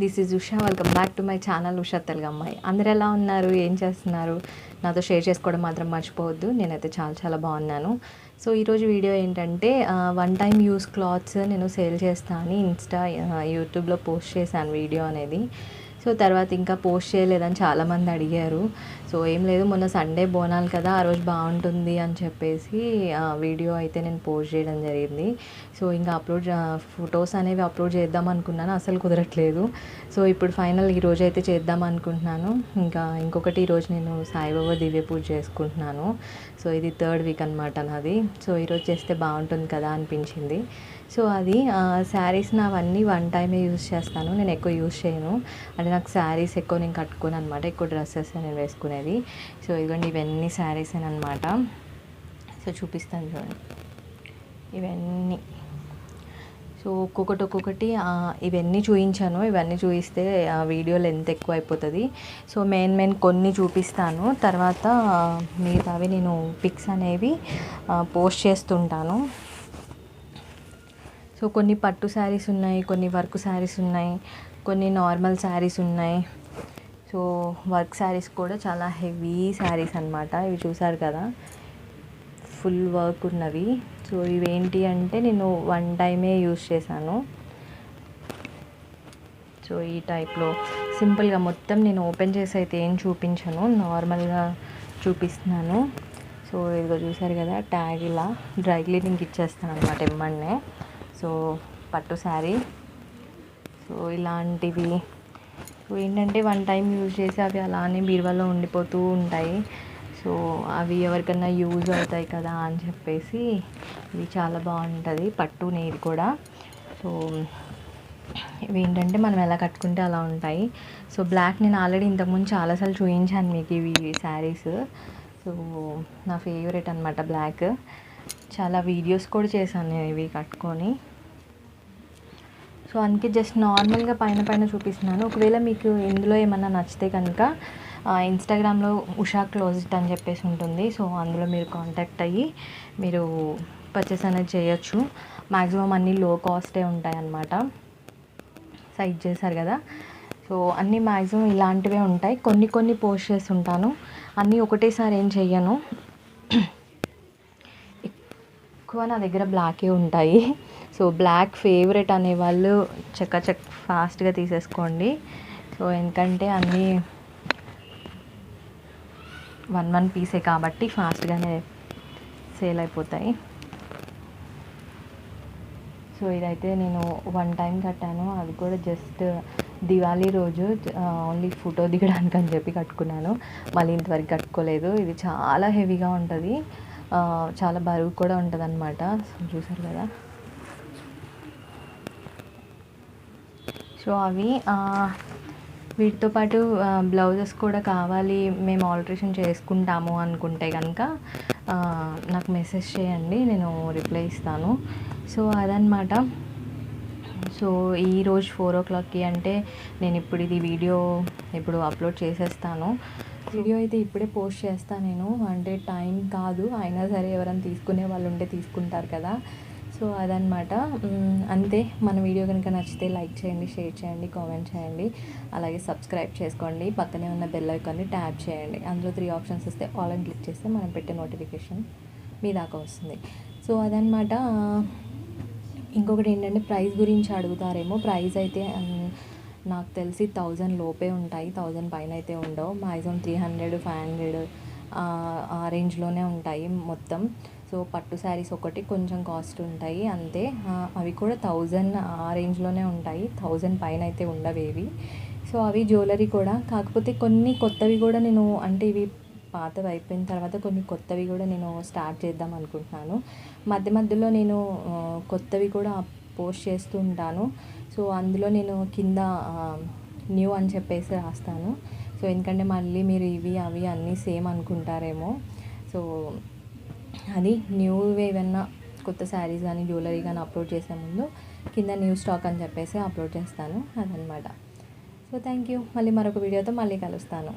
This is Usha welcome back to my channel Usha Telugu అమ్మాయి. అందరు ఎలా ఉన్నారు? ఏం చేస్తున్నారు? నాతో షేర్ చేసుకోవడం మాత్రం మర్చిపోవద్దు. నేనైతే చాలా చాలా బాగున్నాను. సో ఈరోజు వీడియో ఏంటంటే వన్ టైం యూస్ క్లాత్స్ నేను సేల్ చేస్తాను అని ఇన్స్టా యూట్యూబ్లో పోస్ట్ చేశాను వీడియో అనేది. సో తర్వాత ఇంకా పోస్ట్ చేయలేదని చాలామంది అడిగారు. సో ఏం లేదు మొన్న సండే బోనాలు కదా ఆ రోజు బాగుంటుంది అని చెప్పేసి వీడియో అయితే నేను పోస్ట్ చేయడం జరిగింది. సో ఇంకా అప్లోడ్ ఫొటోస్ అనేవి అప్లోడ్ చేద్దాం అనుకున్నాను అసలు కుదరట్లేదు. సో ఇప్పుడు ఫైనల్ ఈ రోజు అయితే చేద్దాం అనుకుంటున్నాను. ఇంకా ఇంకొకటి ఈరోజు నేను సాయిబాబా దివ్య పూజ చేసుకుంటున్నాను. సో ఇది థర్డ్ వీక్ అనమాట నాది. సో ఈరోజు చేస్తే బాగుంటుంది కదా అనిపించింది. సో అది శారీస్ నావన్నీ వన్ టైమే యూస్ చేస్తాను. నేను ఎక్కువ యూస్ చేయను. అంటే నాకు శారీస్ ఎక్కువ నేను కట్టుకోను అనమాట ఎక్కువ డ్రెస్సెస్ నేను వేసుకునేది. సో ఇదిగోండి ఇవన్నీ శారీస్ అనమాట సో చూపిస్తాను చూడండి. ఇవన్నీ. సో ఒక్కొక్కటి ఒక్కొక్కటి ఇవన్నీ చూపించాను ఇవన్నీ చూపిస్తే వీడియోలు వీడియో లెంత్ ఎక్కువ అయిపోతుంది. సో మెయిన్ మెయిన్ కొన్ని చూపిస్తాను. తర్వాత మిగతావి నేను పిక్స్ అనేవి పోస్ట్ చేస్తుంటాను. సో కొన్ని పట్టు శారీస్ ఉన్నాయి కొన్ని వర్క్ శారీస్ ఉన్నాయి కొన్ని నార్మల్ శారీస్ ఉన్నాయి. సో వర్క్ శారీస్ కూడా చాలా హెవీ శారీస్ అన్నమాట. ఇవి చూసారు కదా? ఫుల్ వర్క్ ఉన్నవి. సో ఇవేంటి అంటే నేను వన్ టైమే యూస్ చేశాను. సో ఈ టైప్లో సింపుల్గా మొత్తం నేను ఓపెన్ చేసి అయితే ఏం చూపించను. నార్మల్గా చూపిస్తున్నాను. సో ఇదిగో చూసారు కదా? ట్యాగ్ ఇలా డ్రై క్లీనింగ్ ఇచ్చేస్తాను అనమాట ఇమ్మన్నే సో పట్టు శారీ. సో ఇలాంటివి. సో ఏంటంటే వన్ టైం యూజ్ చేసి అవి అలానే బీరువాలో ఉండిపోతూ ఉంటాయి. సో అవి ఎవరికన్నా యూజ్ అవుతాయి కదా అని చెప్పేసి ఇవి చాలా బాగుంటుంది పట్టు నీరు కూడా. సో ఇవి ఏంటంటే మనం ఎలా కట్టుకుంటే అలా ఉంటాయి. సో బ్లాక్ నేను ఆల్రెడీ ఇంతకుముందు చాలాసార్లు చూపించాను మీకు ఇవి శారీస్. సో నా ఫేవరెట్ అనమాట బ్లాక్. చాలా వీడియోస్ కూడా చేశాను నేను ఇవి కట్టుకొని. సో అందుకే జస్ట్ నార్మల్గా పైన పైన చూపిస్తున్నాను. ఒకవేళ మీకు ఇందులో ఏమన్నా నచ్చితే కనుక ఇన్స్టాగ్రామ్లో ఉషా క్లోజ్డ్ అని చెప్పేసి ఉంటుంది. సో అందులో మీరు కాంటాక్ట్ అయ్యి మీరు పర్చేస్ అనేది చేయొచ్చు. మ్యాక్సిమం అన్నీ లో కాస్టే ఉంటాయి అన్నమాట సైజ్ చేశారు కదా. సో అన్నీ మ్యాక్సిమం ఇలాంటివే ఉంటాయి. కొన్ని కొన్ని పోస్ట్ చేస్తుంటాను. అన్నీ ఒకటేసారి ఏం చెయ్యను. ఎక్కువ నా దగ్గర బ్లాకే ఉంటాయి. సో బ్లాక్ ఫేవరెట్ అనే వాళ్ళు చక్క ఫాస్ట్గా తీసేసుకోండి. సో ఎందుకంటే అన్నీ వన్ వన్ పీసే కాబట్టి ఫాస్ట్గానే సేల్ అయిపోతాయి. సో ఇదైతే నేను వన్ టైం కట్టాను. అది కూడా జస్ట్ దివాళీ రోజు ఓన్లీ ఫోటో దిగడానికి అని చెప్పి కట్టుకున్నాను. మళ్ళీ ఇంతవరకు కట్టుకోలేదు. ఇది చాలా హెవీగా ఉంటుంది. చాలా బరువు కూడా ఉంటుంది అనమాట చూసారు కదా? సో అవి వీటితో పాటు బ్లౌజెస్ కూడా కావాలి మేము ఆల్టరేషన్ చేసుకుంటాము అనుకుంటే కనుక నాకు మెసేజ్ చేయండి నేను రిప్లై ఇస్తాను. సో అదనమాట సో ఈరోజు ఫోర్ ఓ క్లాక్కి అంటే నేను ఇప్పుడు ఇది వీడియో ఇప్పుడు అప్లోడ్ చేసేస్తాను. వీడియో అయితే ఇప్పుడే పోస్ట్ చేస్తాను నేను. అంటే టైం కాదు అయినా సరే ఎవరైనా తీసుకునే వాళ్ళు ఉంటే తీసుకుంటారు కదా. సో అదనమాట అంతే. మన వీడియో కనుక నచ్చితే లైక్ చేయండి షేర్ చేయండి కామెంట్ చేయండి. అలాగే సబ్స్క్రైబ్ చేసుకోండి. పక్కనే ఉన్న బెల్ ఐకాన్ని ట్యాప్ చేయండి. అందులో త్రీ ఆప్షన్స్ వస్తే ఆల్ అని క్లిక్ చేస్తే మనం పెట్టే నోటిఫికేషన్ మీ దాకా వస్తుంది. సో అదనమాట ఇంకొకటి ఏంటంటే ప్రైస్ గురించి అడుగుతారేమో. ప్రైస్ అయితే నాకు తెలిసి థౌజండ్ లోపే ఉంటాయి. థౌజండ్ పైన అయితే ఉండవు. Maximum three hundred five hundred ఆ రేంజ్లోనే ఉంటాయి మొత్తం. సో పట్టు శారీస్ ఒకటి కొంచెం కాస్ట్ ఉంటాయి అంతే. అవి కూడా థౌజండ్ ఆ రేంజ్లోనే ఉంటాయి. థౌజండ్ పైన అయితే ఉండవేవి. సో అవి జ్యువెలరీ కూడా. కాకపోతే కొన్ని కొత్తవి కూడా నేను అంటే ఇవి పాతవి అయిపోయిన తర్వాత కొన్ని కొత్తవి కూడా నేను స్టార్ట్ చేద్దాం అనుకుంటున్నాను. మధ్య మధ్యలో నేను కొత్తవి కూడా పోస్ట్ చేస్తూ ఉంటాను. సో అందులో నేను కింద న్యూ అని చెప్పేసి రాస్తాను. సో ఎందుకంటే మళ్ళీ మీరు ఇవి అవి అన్నీ సేమ్ అనుకుంటారేమో. సో అది న్యూ ఏమన్నా కొత్త శారీస్ కానీ జ్యువెలరీ కానీ అప్లోడ్ చేసే ముందు కింద న్యూ స్టాక్ అని చెప్పేసి అప్లోడ్ చేస్తాను. అదనమాట సో థ్యాంక్ యూ మళ్ళీ మరొక వీడియోతో మళ్ళీ కలుస్తాను.